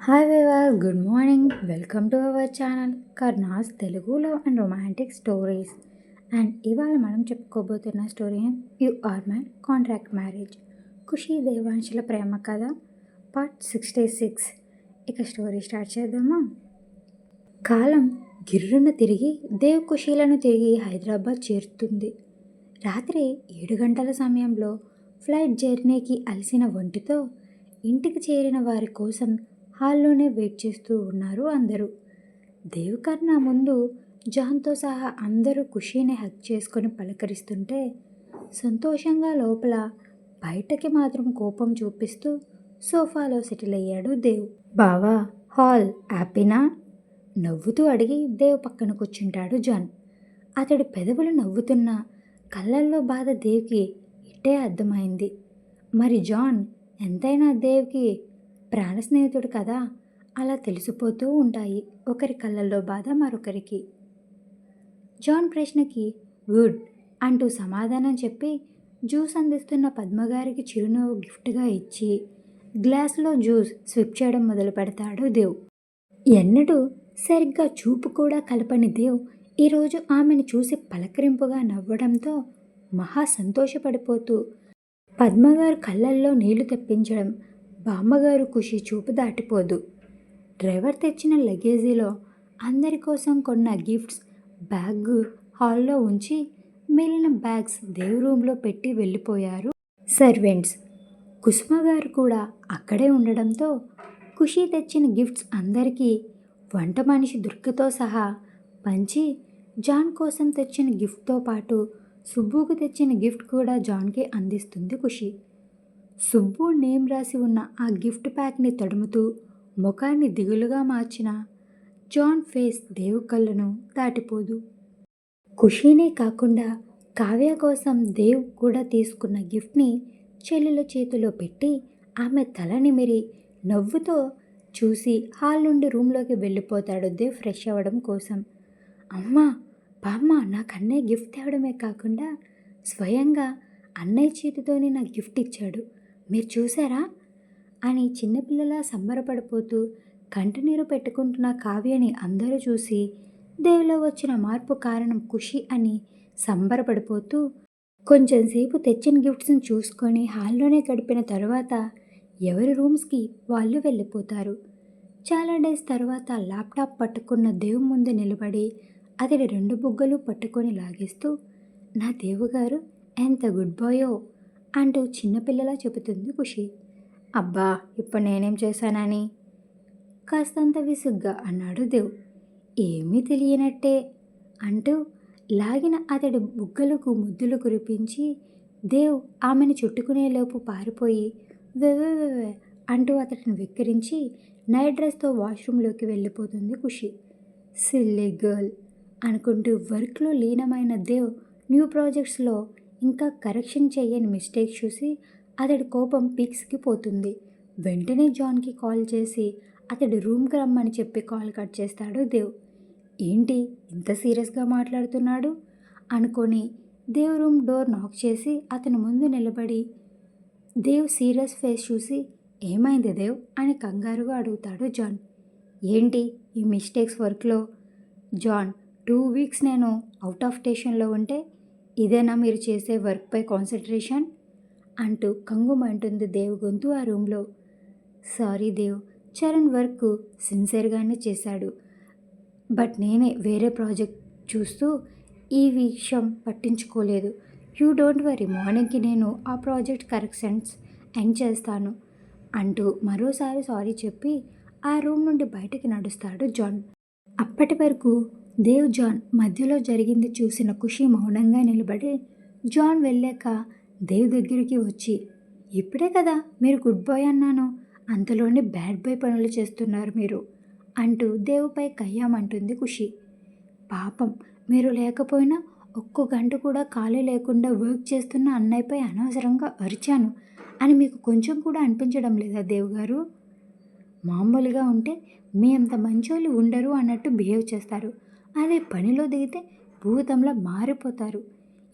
Hi viewer good morning welcome to our channel కర్నాస్ తెలుగులో and romantic stories and ఇవాళ మనం చెప్పుకోబోతున్న story you are my contract marriage Khushi దేవాంశుల ప్రేమ కథ part sixty six ఇక story start చేద్దామా? కాలం గిర్రున తిరిగి దేవ్ ఖుషీలను తిరిగి హైదరాబాద్ చేరుతుంది. రాత్రి ఏడు గంటల సమయంలో ఫ్లైట్ జర్నీకి అలసిన ఒంటితో ఇంటికి చేరిన వారి కోసం హాల్లోనే వెయిట్ చేస్తూ ఉన్నారు అందరూ. దేవకర్ణ ముందు జాన్తో సహా అందరూ ఖుషీని హక్ చేసుకొని పలకరిస్తుంటే సంతోషంగా లోపల బయటకి మాత్రం కోపం చూపిస్తూ సోఫాలో సెటిల్ అయ్యాడు దేవ్. బావా హాల్ హ్యాపీనా? నవ్వుతూ అడిగి దేవ్ పక్కన కూర్చుంటాడు జాన్. అతడి పెదవులు నవ్వుతున్న కళ్ళల్లో బాధ దేవ్కి ఇట్టే అర్థమైంది. మరి జాన్ ఎంతైనా దేవ్కి ప్రాణ స్నేహితుడు కదా? అలా తెలిసిపోతూ ఉంటాయి ఒకరి కళ్ళల్లో బాధ మరొకరికి. జాన్ ప్రశ్నకి గుడ్ అంటూ సమాధానం చెప్పి జ్యూస్ అందిస్తున్న పద్మగారికి చిరునవ్వు గిఫ్ట్గా ఇచ్చి గ్లాస్లో జ్యూస్ స్విప్ చేయడం మొదలు పెడతాడు దేవ్. ఎన్నడూ సరిగ్గా చూపు కూడా కలపని దేవ్ ఈరోజు ఆమెను చూసి పలకరింపుగా నవ్వడంతో మహా సంతోషపడిపోతూ పద్మగారు కళ్ళల్లో నీళ్ళు తెప్పించడం బామ్మగారు ఖుషి చూపు దాటిపోదు. డ్రైవర్ తెచ్చిన లగేజీలో అందరి కోసం కొన్న గిఫ్ట్స్ బ్యాగ్ హాల్లో ఉంచి మిగిలిన బ్యాగ్స్ దేవ్ రూమ్లో పెట్టి వెళ్ళిపోయారు సర్వెంట్స్. కుసుమ గారు కూడా అక్కడే ఉండడంతో ఖుషి తెచ్చిన గిఫ్ట్స్ అందరికీ వంట మనిషి దుర్గతో సహా పంచి జాన్ కోసం తెచ్చిన గిఫ్ట్తో పాటు సుబ్బుకు తెచ్చిన గిఫ్ట్ కూడా జాన్కి అందిస్తుంది ఖుషి. సుబ్బు నేమ్ రాసి ఉన్న ఆ గిఫ్ట్ ప్యాక్ని తడుముతూ ముఖాన్ని దిగులుగా మార్చిన జాన్ ఫేస్ దేవు కళ్ళను దాటిపోదు. ఖుషీనే కాకుండా కావ్య కోసం దేవ్ కూడా తీసుకున్న గిఫ్ట్ని చెల్లెల చేతిలో పెట్టి ఆమె తల నిమిరి నవ్వుతో చూసి హాల్ నుండి రూమ్లోకి వెళ్ళిపోతాడు దేవ్ ఫ్రెష్ అవ్వడం కోసం. అమ్మా బామ్మ నాకు అన్నయ్య గిఫ్ట్ తేవడమే కాకుండా స్వయంగా అన్నయ్య చేతితోనే నాకు గిఫ్ట్ ఇచ్చాడు. మీరు చూసారా? అని చిన్నపిల్లలా సంబరపడిపోతూ కంటినీరు పెట్టుకుంటున్న కావ్యని అందరూ చూసి దేవులో వచ్చిన మార్పు కారణం ఖుషి అని సంబరపడిపోతూ కొంచెంసేపు తెచ్చిన గిఫ్ట్స్ని చూసుకొని హాల్లోనే గడిపిన తర్వాత ఎవరి రూమ్స్కి వాళ్ళు వెళ్ళిపోతారు. చాలా డేస్ తర్వాత ల్యాప్టాప్ పట్టుకున్న దేవు ముందు నిలబడి అతడి రెండు బుగ్గలు పట్టుకొని లాగేస్తూ నా దేవుగారు ఎంత గుడ్ బాయో అంటూ చిన్నపిల్లలా చెబుతుంది ఖుషి. అబ్బా ఇప్పుడు నేనేం చేశానని కాస్తంత విసుగ్గా అన్నాడు దేవ్. ఏమీ తెలియనట్టే అంటూ లాగిన అతడి బుగ్గలకు ముద్దులు కురిపించి దేవ్ ఆమెను చుట్టుకునేలోపు పారిపోయి వెవెవెవె అంటూ అతడిని వెక్కిరించి నైట్ డ్రెస్తో వాష్రూమ్లోకి వెళ్ళిపోతుంది ఖుషి. సిల్లీ గర్ల్ అనుకుంటూ వర్క్లో లీనమైన దేవ్ న్యూ ప్రాజెక్ట్స్లో ఇంకా కరెక్షన్ చేయని మిస్టేక్ చూసి అతడి కోపం పీక్స్కి పోతుంది. వెంటనే జాన్కి కాల్ చేసి అతడి రూమ్కి రమ్మని చెప్పి కాల్ కట్ చేస్తాడు దేవ్. ఏంటి ఇంత సీరియస్గా మాట్లాడుతున్నాడు? అనుకొని దేవ్ రూమ్ డోర్ నాక్ చేసి అతని ముందు నిలబడి దేవ్ సీరియస్ ఫేస్ చూసి ఏమైంది దేవ్ అని కంగారుగా అడుగుతాడు జాన్. ఏంటి ఈ మిస్టేక్స్ వర్క్లో? జాన్ టూ వీక్స్ నేను అవుట్ ఆఫ్ స్టేషన్లో ఉంటే ఇదేనా మీరు చేసే వర్క్పై కాన్సన్ట్రేషన్ అంటూ కంగుమంటుంది దేవ్ గొంతు ఆ రూమ్లో సారీ దేవ్ చరణ్ వర్క్ సిన్సియర్గానే చేశాడు. బట్ నేనే వేరే ప్రాజెక్ట్ చూస్తూ ఈ విషయం పట్టించుకోలేదు. యూ డోంట్ వరీ మార్నింగ్కి నేను ఆ ప్రాజెక్ట్ కరెక్షన్స్ ఎండ్ చేస్తాను అంటూ మరోసారి సారీ చెప్పి ఆ రూమ్ నుండి బయటకి నడుస్తాడు జాన్. అప్పటి వరకు దేవ్ జాన్ మధ్యలో జరిగింది చూసిన ఖుషి మౌనంగా నిలబడి జాన్ వెళ్ళాక దేవ్ దగ్గరికి వచ్చి ఇప్పుడే కదా మీరు గుడ్ బాయ్ అన్నాను. అంతలోనే బ్యాడ్ బాయ్ పనులు చేస్తున్నారు మీరు అంటూ దేవుపై కయ్యామంటుంది ఖుషి. పాపం మీరు లేకపోయినా ఒక్క గంట కూడా ఖాళీ లేకుండా వర్క్ చేస్తున్న అన్నయ్యపై అనవసరంగా అరిచాను అని మీకు కొంచెం కూడా అనిపించడం లేదా దేవ్ గారు? మామూలుగా ఉంటే మీ అంత మంచోళ్ళు ఉండరు అన్నట్టు బిహేవ్ చేస్తారు. అదే పనిలో దిగితే భూతంలా మారిపోతారు.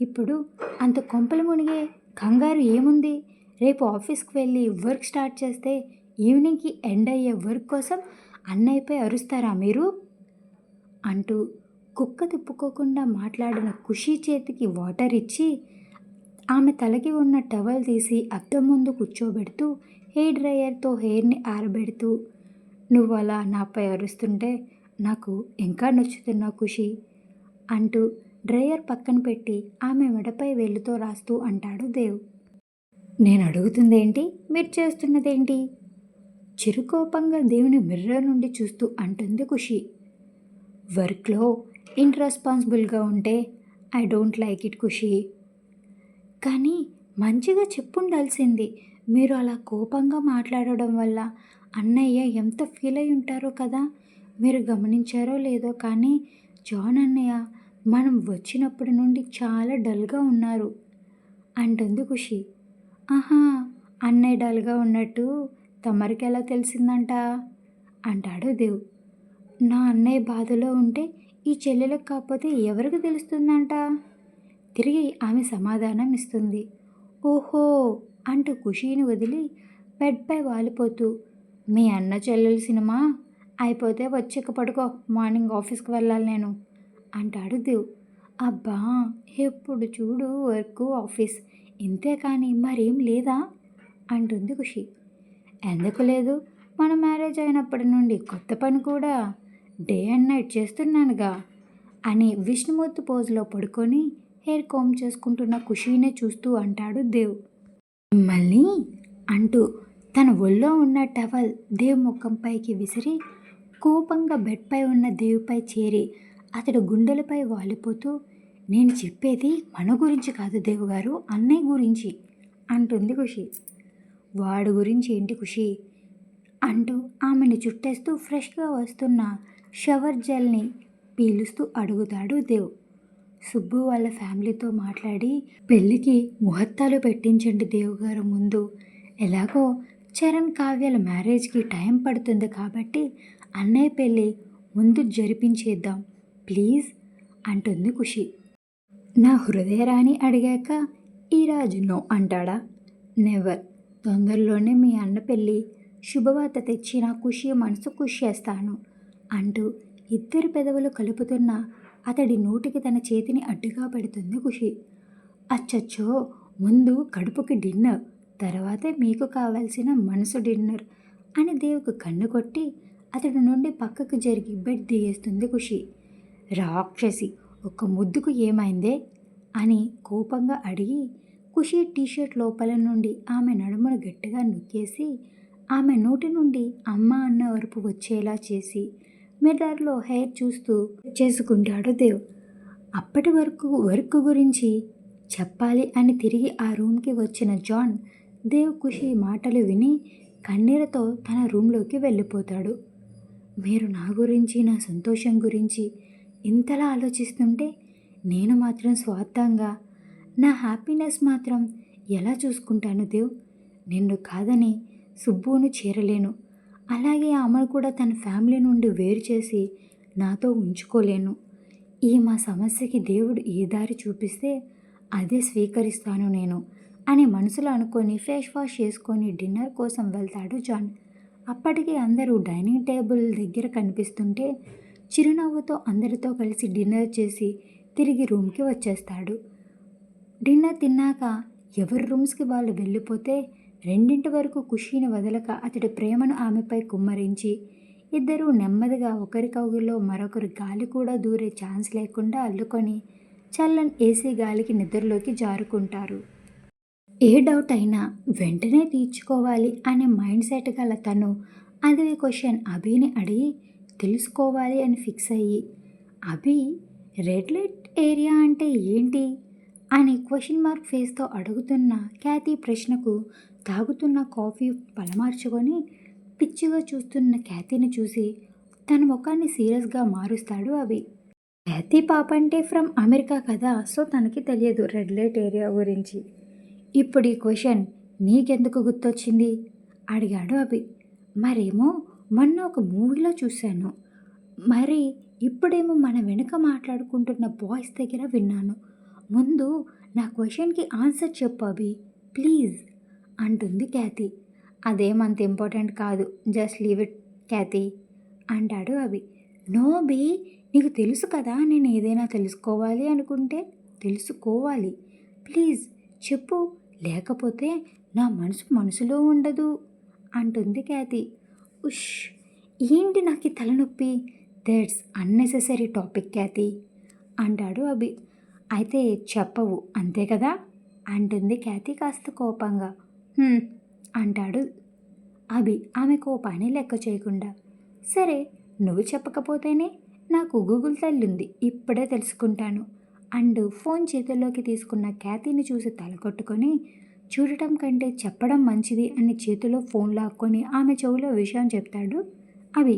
ఇప్పుడు అంత కొంపలు మునిగే కంగారు ఏముంది? రేపు ఆఫీస్కి వెళ్ళి వర్క్ స్టార్ట్ చేస్తే ఈవినింగ్కి ఎండ్ అయ్యే వర్క్ కోసం అన్నయ్యపై అరుస్తారా మీరు? అంటూ కుక్క తిప్పుకోకుండా మాట్లాడిన ఖుషి చేతికి వాటర్ ఇచ్చి ఆమె తలకి ఉన్న టవల్ తీసి అద్దం ముందు కూర్చోబెడుతూ హెయిర్ డ్రయర్తో హెయిర్ని ఆరబెడుతూ నువ్వు అలా నాపై అరుస్తుంటే నాకు ఇంకా నచ్చుతున్నావు ఖుషి అంటూ డ్రయర్ పక్కన పెట్టి ఆమె మెడపై వేలుతో రాస్తూ అంటాడు దేవ్. నేను అడుగుతుందేంటి? మీరు చేస్తున్నదేంటి? చిరుకోపంగా దేవుని మిర్రర్ నుండి చూస్తూ అంటుంది ఖుషి. వర్క్లో ఇన్రెస్పాన్సిబుల్గా ఉంటే I don't like it Khushi. కానీ మంచిగా చెప్పుండాల్సింది మీరు అలా కోపంగా మాట్లాడడం వల్ల అన్నయ్య ఎంత ఫీల్ అయి ఉంటారో కదా? మీరు గమనించారో లేదో కానీ జాన్ అన్నయ్య మనం వచ్చినప్పటి నుండి చాలా డల్గా ఉన్నారు. అంటుంది ఖుషి. ఆహా అన్నయ్య డల్గా ఉన్నట్టు తమరికి ఎలా తెలిసిందంట? అంటాడు దేవ్. నా అన్నయ్య బాధలో ఉంటే ఈ చెల్లెలకు కాకపోతే ఎవరికి తెలుస్తుందంట? తిరిగి ఆమె సమాధానం ఇస్తుంది. ఓహో అంటూ ఖుషీని వదిలి బెడ్పై వాలిపోతూ మీ అన్న చెల్లెలు సినిమా అయిపోతే వచ్చి పడుకో మార్నింగ్ ఆఫీస్కి వెళ్ళాలి నేను అంటాడు దేవ్. అబ్బా ఎప్పుడు చూడు వర్క్ ఆఫీస్ ఇంతే కానీ మరేం లేదా? అంటుంది ఖుషి. ఎందుకు లేదు మన మ్యారేజ్ అయినప్పటి నుండి కొత్త పని కూడా డే అండ్ నైట్ చేస్తున్నానుగా అని విష్ణుమూర్తి పోజులో పడుకొని హెయిర్ కోమ్ చేసుకుంటున్న ఖుషీనే చూస్తూ అంటాడు దేవ్. మళ్ళీ అంటూ తన ఒళ్ళో ఉన్న టవల్ దేవ్ ముఖంపైకి విసిరి కోపంగా బెడ్పై ఉన్న దేవుపై చేరి అతడు గుండెలపై వాలిపోతూ నేను చెప్పేది మన గురించి కాదు దేవుగారు అన్నయ్య గురించి అంటుంది ఖుషి. వాడు గురించి ఏంటి ఖుషి? అంటూ ఆమెను చుట్టేస్తూ ఫ్రెష్గా వస్తున్న షవర్ జెల్ని పీలుస్తూ అడుగుతాడు దేవ్. సుబ్బు వాళ్ళ ఫ్యామిలీతో మాట్లాడి పెళ్ళికి ముహూర్తాలు పెట్టించండి దేవుగారు ముందు. ఎలాగో చరణ్ కావ్యాల మ్యారేజ్కి టైం పడుతుంది కాబట్టి అన్నయ్య పెళ్ళి ముందు జరిపించేద్దాం ప్లీజ్ అంటుంది ఖుషి. నా హృదయరాణి అడిగాక ఈ రాజు నో అంటాడా? నెవర్. తొందరలోనే మీ అన్న పెళ్ళి శుభవార్త తెచ్చి నా ఖుషి మనసు ఖుషి చేస్తాను అంటూ ఇద్దరు పెదవులు కలుపుతున్న అతడి నోటికి తన చేతిని అడ్డుగా పెడుతుంది ఖుషి. అచ్చచ్చో ముందు కడుపుకి డిన్నర్ తర్వాతే మీకు కావాల్సిన మనసు డిన్నర్ అని దేవుకు కన్ను కొట్టి అతడి నుండి పక్కకు జరిగి బెడ్ దిగేస్తుంది ఖుషి. రాక్షసి ఒక ముద్దుకు ఏమైందే? అని కోపంగా అడిగి ఖుషి టీషర్ట్ లోపల నుండి ఆమె నడుమును గట్టిగా నొక్కేసి ఆమె నోటి నుండి అమ్మ అన్న వరపు వచ్చేలా చేసి మిర్రర్లో హెయిర్ చూస్తూ చేసుకుంటాడు దేవ్. అప్పటి వరకు వర్క్ గురించి చెప్పాలి అని తిరిగి ఆ రూమ్కి వచ్చిన జాన్ దేవ్ ఖుషి మాటలు విని కన్నీరతో తన రూమ్లోకి వెళ్ళిపోతాడు. మీరు నా గురించి నా సంతోషం గురించి ఇంతలా ఆలోచిస్తుంటే నేను మాత్రం స్వార్థంగా నా హ్యాపీనెస్ మాత్రం ఎలా చూసుకుంటాను దేవ్? నిన్ను కాదని సుబ్బును చేరలేను. అలాగే అమలు కూడా తన ఫ్యామిలీ నుండి వేరు చేసి నాతో ఉంచుకోలేను. ఈ మా సమస్యకి దేవుడు ఏ దారి చూపిస్తే అదే స్వీకరిస్తాను నేను అని మనసులో అనుకొని ఫేస్ వాష్ చేసుకొని డిన్నర్ కోసం వెళ్తాడు జాన్. అప్పటికి అందరూ డైనింగ్ టేబుల్ దగ్గర కనిపిస్తుంటే చిరునవ్వుతో అందరితో కలిసి డిన్నర్ చేసి తిరిగి రూమ్కి వచ్చేస్తాడు. డిన్నర్ తిన్నాక ఎవరి రూమ్స్కి వాళ్ళు వెళ్ళిపోతే రెండింటి వరకు ఖుషీని వదలక అతడి ప్రేమను ఆమెపై కుమ్మరించి ఇద్దరూ నెమ్మదిగా ఒకరి కౌగుల్లో మరొకరు గాలి కూడా దూరే ఛాన్స్ లేకుండా అల్లుకొని చల్లని ఏసీ గాలికి నిద్రలోకి జారుకుంటారు. ఏ డౌట్ అయినా వెంటనే తీర్చుకోవాలి అనే మైండ్ సెట్ గల తను అదే క్వశ్చన్ అభిని అడిగి తెలుసుకోవాలి అని ఫిక్స్ అయ్యి అభి రెడ్ లైట్ ఏరియా అంటే ఏంటి? అని క్వశ్చన్ మార్క్ ఫేస్తో అడుగుతున్న ఖ్యాతి ప్రశ్నకు తాగుతున్న కాఫీ పలమార్చుకొని పిచ్చిగా చూస్తున్న ఖ్యాతిని చూసి తన ముఖాన్ని సీరియస్గా మారుస్తాడు అవి ఖ్యాతి పాప అంటే ఫ్రమ్ అమెరికా కదా సో తనకి తెలియదు రెడ్ లైట్ ఏరియా గురించి. ఇప్పుడు ఈ క్వశ్చన్ నీకెందుకు గుర్తొచ్చింది? అడిగాడు అభి. మరేమో మొన్న ఒక మూవీలో చూశాను. మరి ఇప్పుడేమో మన వెనుక మాట్లాడుకుంటున్న బాయ్స్ దగ్గర విన్నాను. ముందు నా క్వశ్చన్కి ఆన్సర్ చెప్పు అభి ప్లీజ్ అంటుంది క్యాతి. అదేమంత ఇంపార్టెంట్ కాదు జస్ట్ లీవ్ ఇట్ క్యాతి అంటాడు అభి. నో బి నీకు తెలుసు కదా నేను ఏదైనా తెలుసుకోవాలి అనుకుంటే తెలుసుకోవాలి. ప్లీజ్ చెప్పు లేకపోతే నా మనసు మనసులో ఉండదు అంటుంది క్యాతి ఉష్ ఏంటి నాకు ఈ తలనొప్పి? దట్స్ అన్నెసెసరీ టాపిక్ క్యాతి అంటాడు అభి. అయితే చెప్పవు అంతే కదా? అంటుంది క్యాతి కాస్త కోపంగా. అంటాడు అభి ఆమె కోపాన్ని లెక్క చేయకుండా. సరే నువ్వు చెప్పకపోతేనే నాకు గూగుల్ తల్లుంది ఇప్పుడే తెలుసుకుంటాను. అండ్ ఫోన్ చేతుల్లోకి తీసుకున్న ఖ్యాతిని చూసి తలకొట్టుకొని చూడటం కంటే చెప్పడం మంచిది అని చేతిలో ఫోన్ లాక్కొని ఆమె చెవిలో విషయం చెప్తాడు అవి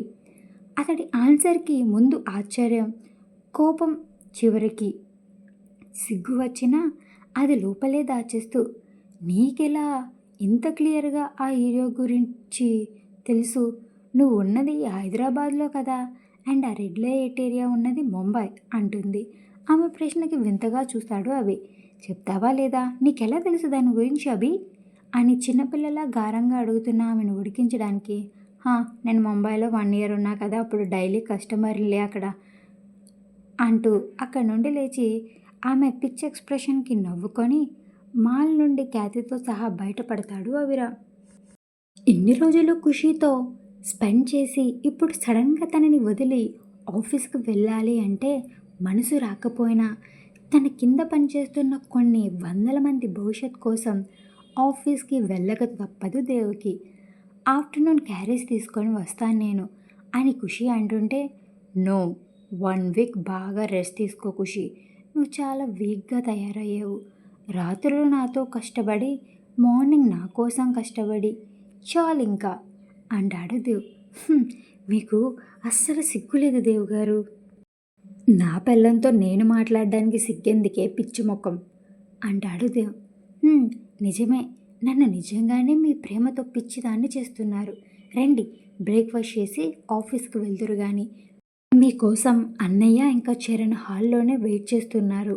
అతడి ఆన్సర్కి ముందు ఆశ్చర్యం కోపం చివరికి సిగ్గు వచ్చినా అది లోపలే దాచేస్తూ నీకెలా ఇంత క్లియర్గా ఆ ఏరియా గురించి తెలుసు? నువ్వు ఉన్నది హైదరాబాద్లో కదా అండ్ ఆ రెడ్ లైట్ ఏరియా ఉన్నది ముంబై అంటుంది. ఆమె ప్రశ్నకి వింతగా చూస్తాడు అభి. చెప్తావా లేదా? నీకెలా తెలుసు దాని గురించి అభి? అని చిన్నపిల్లలా గారంగా అడుగుతున్న ఆమెను ఉడికించడానికి. "హా, నేను ముంబైలో వన్ ఇయర్ ఉన్నా కదా అప్పుడు డైలీ కస్టమర్లే అక్కడ అంటూ అక్కడి నుండి లేచి ఆమె పిచ్ ఎక్స్ప్రెషన్కి నవ్వుకొని మాల్ నుండి ఖ్యాతితో సహా బయటపడతాడు అవిరా. ఇన్ని రోజులు ఖుషీతో స్పెండ్ చేసి ఇప్పుడు సడన్గా తనని వదిలి ఆఫీస్కి వెళ్ళాలి అంటే మనసు రాకపోయినా తన కింద పనిచేస్తున్న కొన్ని వందల మంది భవిష్యత్ కోసం ఆఫీస్కి వెళ్ళక తప్పదు దేవుకి ఆఫ్టర్నూన్ క్యారేజ్ తీసుకొని వస్తాను నేను అని ఖుషి అంటుంటే నో వన్ వీక్ బాగా రెస్ట్ తీసుకో ఖుషి. నువ్వు చాలా వీక్గా తయారయ్యావు. రాత్రులు నాతో కష్టపడి మార్నింగ్ నా కోసం కష్టపడి చాలు ఇంకా అంటాడు దేవ్. మీకు అస్సలు సిగ్గులేదు దేవ్ గారు. నా పిల్లంతో నేను మాట్లాడడానికి సిగ్గెందుకే పిచ్చి ముఖం? అంటాడు దేవ్. నిజమే. నన్ను నిజంగానే మీ ప్రేమతో పిచ్చిదాన్ని చేస్తున్నారు. రండి బ్రేక్ఫాస్ట్ చేసి ఆఫీస్కి వెళ్తురు కానీ మీకోసం అన్నయ్య ఇంకా చరణ్ హాల్లోనే వెయిట్ చేస్తున్నారు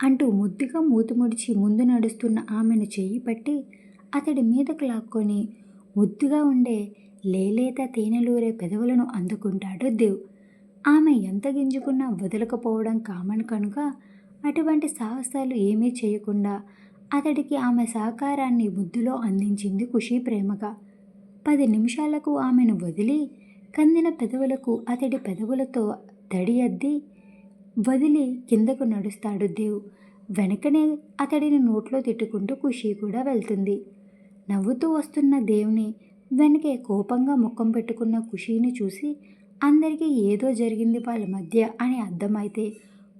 అంటూ ముద్దుగా మూతి ముడిచి ముందు నడుస్తున్న ఆమెను చెయ్యి పట్టి అతడి మీదకు లాక్కొని ముద్దుగా ఉండే లేలేత తేనెలూరే పెదవులను అందుకుంటాడు దేవ్. ఆమె ఎంత గింజుకున్నా వదలకపోవడం కామన్ కనుక అటువంటి సాహసాలు ఏమీ చేయకుండా అతడికి ఆమె సహకారాన్ని ముద్దులో అందించింది ఖుషి ప్రేమగా. పది నిమిషాలకు ఆమెను వదిలి కందిన పెదవులకు అతడి పెదవులతో తడి అద్ది వదిలి కిందకు నడుస్తాడు దేవ్. వెనకనే అతడిని నోట్లో తిట్టుకుంటూ ఖుషి కూడా వెళ్తుంది. నవ్వుతూ వస్తున్న దేవుని వెనకే కోపంగా ముఖం పెట్టుకున్న ఖుషీని చూసి అందరికీ ఏదో జరిగింది వాళ్ళ మధ్య అని అర్థమైతే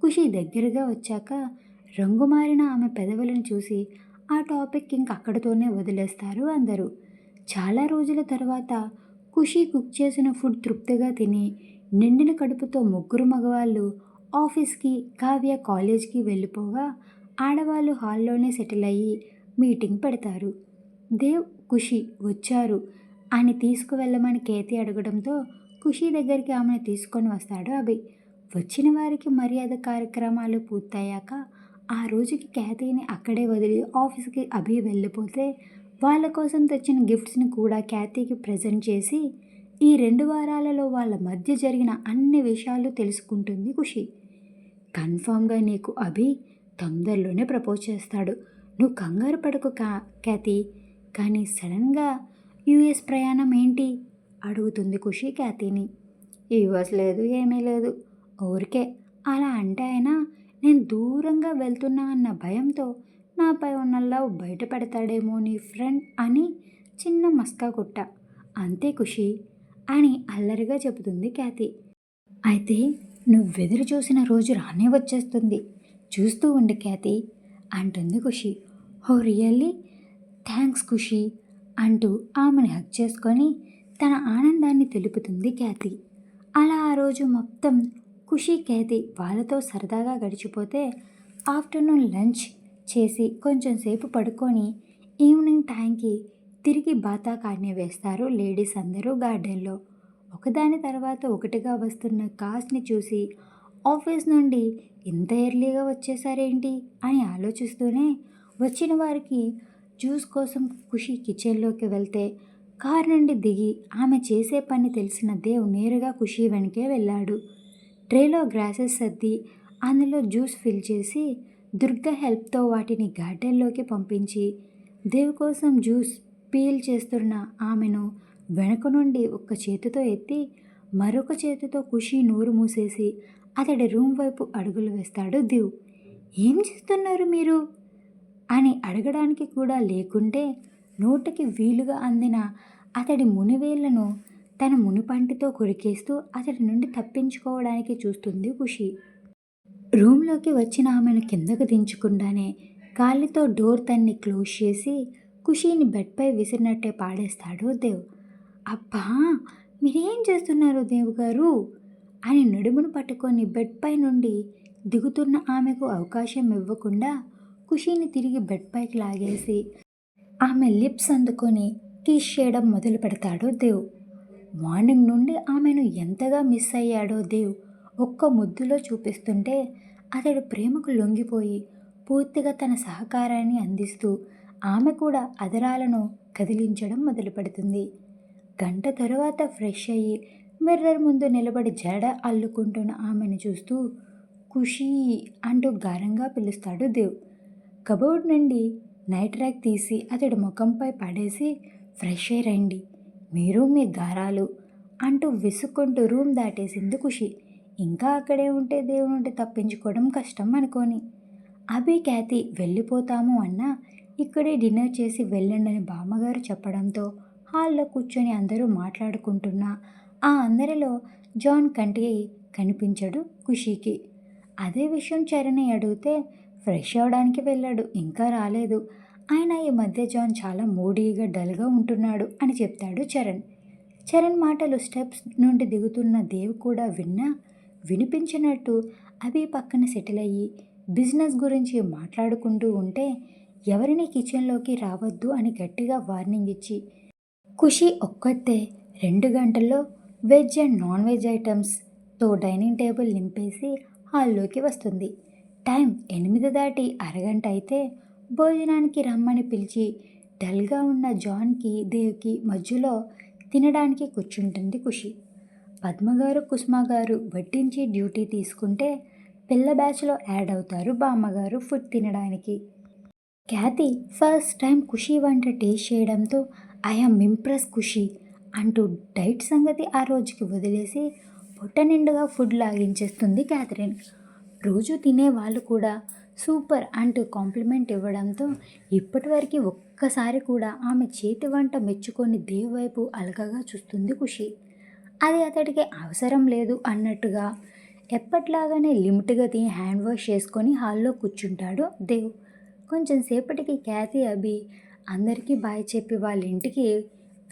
ఖుషి దగ్గరగా వచ్చాక రంగు మారిన ఆమె పెదవులను చూసి ఆ టాపిక్ ఇంక అక్కడితోనే వదిలేస్తారు అందరూ. చాలా రోజుల తర్వాత ఖుషి కుక్ చేసిన ఫుడ్ తృప్తిగా తిని నిండిన కడుపుతో ముగ్గురు మగవాళ్ళు ఆఫీస్కి కావ్య కాలేజ్కి వెళ్ళిపోగా ఆడవాళ్ళు హాల్లోనే సెటిల్ అయ్యి మీటింగ్ పెడతారు. దేవ్ ఖుషి వచ్చారు అని తీసుకువెళ్ళమని కేతి అడగడంతో ఖుషి దగ్గరికి ఆమెను తీసుకొని వస్తాడు అభి. వచ్చిన వారికి మర్యాద కార్యక్రమాలు పూర్తయ్యాక ఆ రోజుకి ఖ్యాతిని అక్కడే వదిలి ఆఫీస్కి అభి వెళ్ళిపోతే వాళ్ళ కోసం తెచ్చిన గిఫ్ట్స్ని కూడా ఖ్యాతికి ప్రజెంట్ చేసి ఈ రెండు వారాలలో వాళ్ళ మధ్య జరిగిన అన్ని విషయాలు తెలుసుకుంటుంది ఖుషి. కన్ఫామ్గా నీకు అభి తొందరలోనే ప్రపోజ్ చేస్తాడు. నువ్వు కంగారు పడకు కా ఖ్యాతి కానీ సడన్గా యూఎస్ ప్రయాణం ఏంటి? అడుగుతుంది ఖుషి ఖ్యాతిని. ఇవ్వస్ లేదు ఏమీ లేదు. ఊరికే అలా అంటే అయినా నేను దూరంగా వెళ్తున్నా అన్న భయంతో నాపై ఉన్న లవ్ బయట పెడతాడేమో నీ ఫ్రెండ్ అని చిన్న మస్కా కొట్ట. అంతే ఖుషి అని అల్లరిగా చెబుతుంది ఖ్యాతి. అయితే నువ్వెదురు చూసిన రోజు రానే వచ్చేస్తుంది. చూస్తూ ఉండు ఖ్యాతి అంటుంది ఖుషి. హో రియల్లీ? థ్యాంక్స్ ఖుషి అంటూ ఆమెను హక్ చేసుకొని తన ఆనందాన్ని తెలుపుతుంది ఖ్యాతి. అలా ఆ రోజు మొత్తం ఖుషి ఖ్యాతి వాళ్ళతో సరదాగా గడిచిపోతే ఆఫ్టర్నూన్ లంచ్ చేసి కొంచెం సేపు పడుకొని ఈవినింగ్ టైంకి తిరిగి బాతాకాడ్ని వేస్తారు లేడీస్ అందరూ గార్డెన్లో. ఒకదాని తర్వాత ఒకటిగా వస్తున్న కార్స్ని చూసి ఆఫీస్ నుండి ఇంత ఎర్లీగా వచ్చేసారేంటి అని ఆలోచిస్తూనే వచ్చిన వారికి జ్యూస్ కోసం ఖుషి కిచెన్లోకి వెళ్తే కారు నుండి దిగి ఆమె చేసే పని తెలిసిన దేవ్ నేరుగా ఖుషి వెనకే వెళ్ళాడు. ట్రేలో గ్రాసెస్ సర్ది అందులో జ్యూస్ ఫిల్ చేసి దుర్గ హెల్ప్తో వాటిని గార్డెన్లోకి పంపించి దేవ్ కోసం జ్యూస్ పీల్ చేస్తున్న ఆమెను వెనక నుండి ఒక చేతితో ఎత్తి మరొక చేతితో ఖుషి నోరు మూసేసి అతడి రూమ్ వైపు అడుగులు వేస్తాడు దేవ్. ఏం చేస్తున్నారు మీరు? అని అడగడానికి కూడా లేకుంటే నోటికి వీలుగా అందిన అతడి మునివేళ్ళను తన మునిపంటితో కొరికేస్తూ అతడి నుండి తప్పించుకోవడానికి చూస్తుంది ఖుషి. రూమ్లోకి వచ్చిన ఆమెను కిందకు దించకుండానే కాలితో డోర్ తన్ని క్లోజ్ చేసి ఖుషీని బెడ్పై విసిరినట్టే పాడేస్తాడు దేవ్. అబ్బా! మీరేం చేస్తున్నారు దేవ్ గారు? అని నడుమును పట్టుకొని బెడ్పై నుండి దిగుతున్న ఆమెకు అవకాశం ఇవ్వకుండా ఖుషీని తిరిగి బెడ్పైకి లాగేసి ఆమె లిప్స్ అందుకొని కిస్ చేయడం మొదలు పెడతాడు దేవ్. మార్నింగ్ నుండి ఆమెను ఎంతగా మిస్ అయ్యాడో దేవ్ ఒక్క ముద్దులో చూపిస్తుంటే అతడు ప్రేమకు లొంగిపోయి పూర్తిగా తన సహకారాన్ని అందిస్తూ ఆమె కూడా అదరాలను కదిలించడం మొదలు పెడుతుంది. గంట తరువాత ఫ్రెష్ అయ్యి మిర్రర్ ముందు నిలబడి జడ అల్లుకుంటున్న ఆమెను చూస్తూ ఖుషీ అంటూ గారంగా పిలుస్తాడు దేవ్. కబోర్డ్ నుండి నైట్ ర్యాక్ తీసి అతడి ముఖంపై పడేసి ఫ్రెష్ అయ్యి రండి మీరు మీ గారాలు అంటూ విసుక్కుంటూ రూమ్ దాటేసింది ఖుషి. ఇంకా అక్కడే ఉంటే దేవుడి తప్పించుకోవడం కష్టం అనుకోని. అభి ఖ్యాతి వెళ్ళిపోతాము అన్నా ఇక్కడే డిన్నర్ చేసి వెళ్ళండి బామ్మగారు చెప్పడంతో హాల్లో కూర్చొని అందరూ మాట్లాడుకుంటున్నా ఆ అందరిలో జాన్ కంటికి కనిపించడు ఖుషీకి. అదే విషయం చరణ్ అడిగితే ఫ్రెష్ అవడానికి వెళ్ళాడు. ఇంకా రాలేదు. ఆయన ఈ మధ్య జాన్ చాలా మూడీగా డల్గా ఉంటున్నాడు అని చెప్తాడు చరణ్. చరణ్ మాటలు స్టెప్స్ నుండి దిగుతున్న దేవ్ కూడా విన్నా వినిపించినట్టు అవి పక్కన సెటిల్ అయ్యి బిజినెస్ గురించి మాట్లాడుకుంటూ ఉంటే ఎవరిని కిచెన్లోకి రావద్దు అని గట్టిగా వార్నింగ్ ఇచ్చి ఖుషి ఒక్కతే రెండు గంటల్లో వెజ్ అండ్ నాన్ వెజ్ ఐటమ్స్తో డైనింగ్ టేబుల్ నింపేసి హాల్లోకి వస్తుంది. టైం ఎనిమిది దాటి అరగంట అయితే భోజనానికి రమ్మని పిలిచి డల్గా ఉన్న జాన్కి దేవ్కి మధ్యలో తినడానికి కూర్చుంటుంది ఖుషి. పద్మగారు కుస్మగారు వడ్డించి డ్యూటీ తీసుకుంటే పిల్ల బ్యాచ్లో యాడ్ అవుతారు బామ్మగారు ఫుడ్ తినడానికి. ఖ్యాతి ఫస్ట్ టైం ఖుషి వంట టేస్ట్ చేయడంతో ఐఎమ్ ఇంప్రెస్ ఖుషి అంటూ డైట్ సంగతి ఆ రోజుకి వదిలేసి పొట్ట నిండుగా ఫుడ్ లాగించేస్తుంది క్యాథరిన్. రోజు తినే వాళ్ళు కూడా సూపర్ అంటూ కాంప్లిమెంట్ ఇవ్వడంతో ఇప్పటివరకు ఒక్కసారి కూడా ఆమె చేతి వంట మెచ్చుకొని దేవ్ వైపు అలకగా చూస్తుంది ఖుషి. అది అతడికి అవసరం లేదు అన్నట్టుగా ఎప్పట్లాగానే లిమిట్గా తిని హ్యాండ్ వాష్ చేసుకొని హాల్లో కూర్చుంటాడు దేవ్. కొంచెం సేపటికి క్యాతి అభి అందరికీ బాయ్ చెప్పి వాళ్ళ ఇంటికి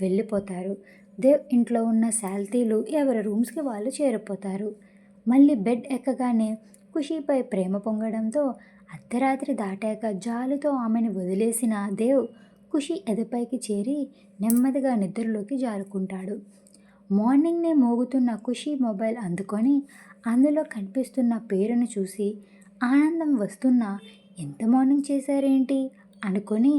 వెళ్ళిపోతారు. దేవ్ ఇంట్లో ఉన్న శాల్తీలు ఎవరి రూమ్స్కి వాళ్ళు చేరిపోతారు. మళ్ళీ బెడ్ ఎక్కగానే ఖుషీపై ప్రేమ పొంగడంతో అర్ధరాత్రి దాటాక జాలుతో ఆమెను వదిలేసిన దేవ్ ఖుషి ఎదపైకి చేరి నెమ్మదిగా నిద్రలోకి జారుకుంటాడు. మార్నింగ్నే మోగుతున్న ఖుషి మొబైల్ అందుకొని అందులో కనిపిస్తున్న పేరును చూసి ఆనందం వస్తున్నా ఎంత మార్నింగ్ చేశారేంటి? అనుకొని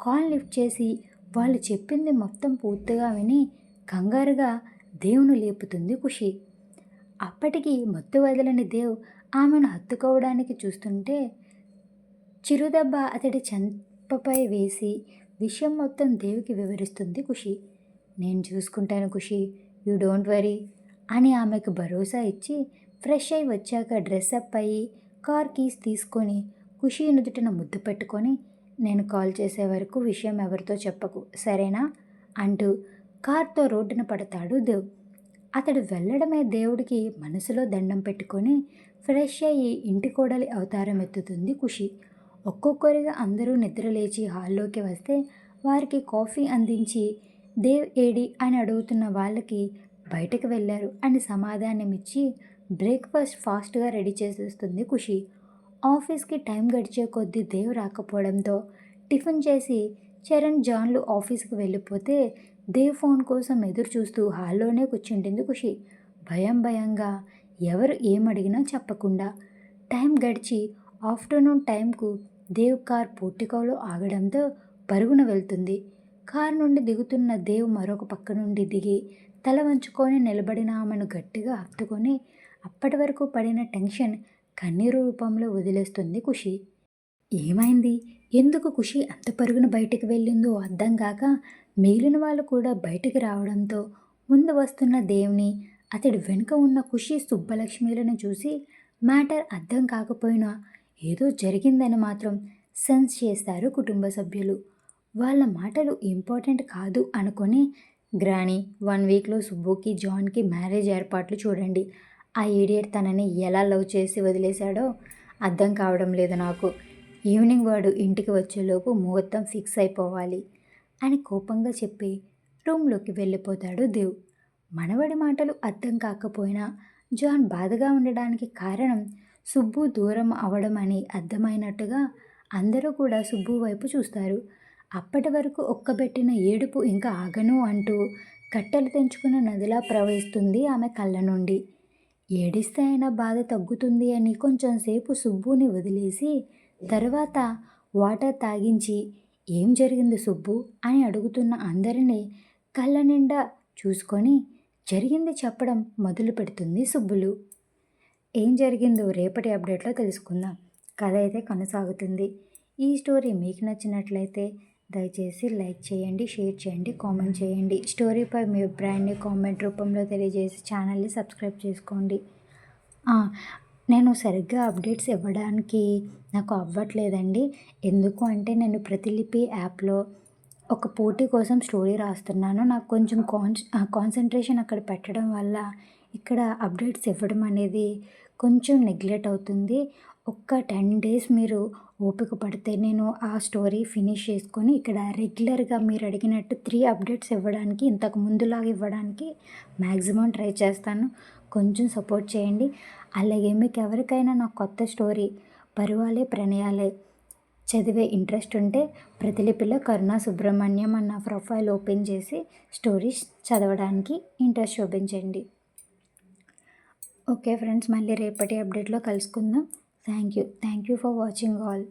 కాల్ లిఫ్ట్ చేసి వాళ్ళు చెప్పింది మొత్తం పూర్తిగా విని కంగారుగా దేవుని లేపుతుంది ఖుషి. అప్పటికి మత్తు వదలని దేవ్ ఆమెను హత్తుకోవడానికి చూస్తుంటే చిరుదెబ్బ అతడి చెంపపై వేసి విషయం మొత్తం దేవుకి వివరిస్తుంది ఖుషి. నేను చూసుకుంటాను ఖుషి. యూ డోంట్ వరీ అని ఆమెకు భరోసా ఇచ్చి ఫ్రెష్ అయి వచ్చాక డ్రెస్అప్ అయ్యి కార్ కీస్ తీసుకొని ఖుషి నుదుటిన ముద్దు పెట్టుకొని నేను కాల్ చేసే వరకు విషయం ఎవరితో చెప్పకు సరేనా? అంటూ కార్తో రోడ్డున పడతాడు దేవ్. అతడు వెళ్ళడమే దేవుడికి మనసులో దండం పెట్టుకొని ఫ్రెష్ అయ్యి ఇంటి కోడలి అవతారం ఎత్తుతుంది ఖుషి. ఒక్కొక్కరిగా అందరూ నిద్రలేచి హాల్లోకి వస్తే వారికి కాఫీ అందించి దేవ్ ఏడి అని అడుగుతున్న వాళ్ళకి బయటకు వెళ్ళారు అని సమాధానం ఇచ్చి బ్రేక్ఫాస్ట్ ఫాస్ట్గా రెడీ చేసేస్తుంది ఖుషి. ఆఫీస్కి టైం గడిచే కొద్దీ దేవ్ రాకపోవడంతో టిఫిన్ చేసి చరణ్ జాన్లు ఆఫీస్కి వెళ్ళిపోతే దేవ్ ఫోన్ కోసం ఎదురు చూస్తూ హాల్లోనే కూర్చుంటుంది ఖుషి? భయం భయంగా ఎవరు ఏమడిగినా చెప్పకుండా టైం గడిచి ఆఫ్టర్నూన్ టైంకు దేవ్ కార్ పోర్టికోలో ఆగడంతో పరుగున వెళ్తుంది. కారు నుండి దిగుతున్న దేవ్ మరొక పక్క నుండి దిగి తల వంచుకొని నిలబడిన ఆమెను గట్టిగా హత్తుకొని అప్పటి వరకు పడిన టెన్షన్ కన్నీరు రూపంలో వదిలేస్తుంది ఖుషి. ఏమైంది? ఎందుకు ఖుషి అంత పరుగున బయటికి వెళ్ళిందో అర్థం కాక మిగిలిన వాళ్ళు కూడా బయటికి రావడంతో ముందు వస్తున్న దేవుని అతడి వెనుక ఉన్న ఖుషి సుబ్బలక్ష్మిలను చూసి మ్యాటర్ అర్థం కాకపోయినా ఏదో జరిగిందని మాత్రం సెన్స్ చేస్తారు కుటుంబ సభ్యులు. వాళ్ళ మాటలు ఇంపార్టెంట్ కాదు అనుకొని గ్రాని వన్ వీక్లో సుబ్బుకి జాన్కి మ్యారేజ్ ఏర్పాట్లు చూడండి. ఆ ఈడియట్ తనని ఎలా లవ్ చేసి వదిలేశాడో అర్థం కావడం లేదు నాకు. ఈవినింగ్ వాడు ఇంటికి వచ్చేలోపు ముహూర్తం ఫిక్స్ అయిపోవాలి. అని కోపంగా చెప్పి రూమ్లోకి వెళ్ళిపోతాడు దేవ్. మనవడి మాటలు అర్థం కాకపోయినా జాన్ బాధగా ఉండడానికి కారణం సుబ్బు దూరం అవడం అని అర్థమైనట్టుగా అందరూ కూడా సుబ్బు వైపు చూస్తారు. అప్పటి వరకు ఒక్కబెట్టిన ఏడుపు ఇంకా ఆగను అంటూ కట్టెలు తెంచుకున్న నదిలా ప్రవహిస్తుంది ఆమె కళ్ళ నుండి. ఏడిస్తే అయినా బాధ తగ్గుతుంది అని కొంచెం సేపు సుబ్బుని వదిలేసి తర్వాత వాటర్ తాగించి ఏం జరిగింది సుబ్బు అని అడుగుతున్న అందరినీ కళ్ళ నిండా చూసుకొని జరిగింది చెప్పడం మొదలు పెడుతుంది సుబ్బులు. ఏం జరిగిందో రేపటి అప్డేట్లో తెలుసుకుందాం. కథ అయితే కొనసాగుతుంది. ఈ స్టోరీ మీకు నచ్చినట్లయితే దయచేసి లైక్ చేయండి షేర్ చేయండి కామెంట్ చేయండి. స్టోరీపై మీ అభిప్రాయాన్ని కామెంట్ రూపంలో తెలియజేసి ఛానల్ని సబ్స్క్రైబ్ చేసుకోండి. నేను సరిగ్గా అప్డేట్స్ ఇవ్వడానికి నాకు అవ్వట్లేదండి. ఎందుకు అంటే నేను ప్రతిలిపి యాప్లో ఒక పోటీ కోసం స్టోరీ రాస్తున్నాను. నాకు కొంచెం కాన్స్ కాన్సన్ట్రేషన్ అక్కడ పెట్టడం వల్ల ఇక్కడ అప్డేట్స్ ఇవ్వడం అనేది కొంచెం నెగ్లెక్ట్ అవుతుంది. ఒక్క టెన్ డేస్ మీరు ఓపిక పడితే నేను ఆ స్టోరీ ఫినిష్ చేసుకొని ఇక్కడ రెగ్యులర్గా మీరు అడిగినట్టు త్రీ అప్డేట్స్ ఇవ్వడానికి ఇంతకు ముందులాగా ఇవ్వడానికి మ్యాక్సిమం ట్రై చేస్తాను. కొంచెం సపోర్ట్ చేయండి. అలాగే మీకు ఎవరికైనా నా కొత్త స్టోరీ పరువాలే ప్రణయాలే. చదివే ఇంట్రెస్ట్ ఉంటే ప్రతిలిపిలో కరుణా సుబ్రహ్మణ్యం అన్న ప్రొఫైల్ ఓపెన్ చేసి స్టోరీస్ చదవడానికి ఇంట్రెస్ట్ చూపించండి. ఓకే ఫ్రెండ్స్ మళ్ళీ రేపటి అప్డేట్లో కలుసుకుందాం. Thank you. Thank you for watching all.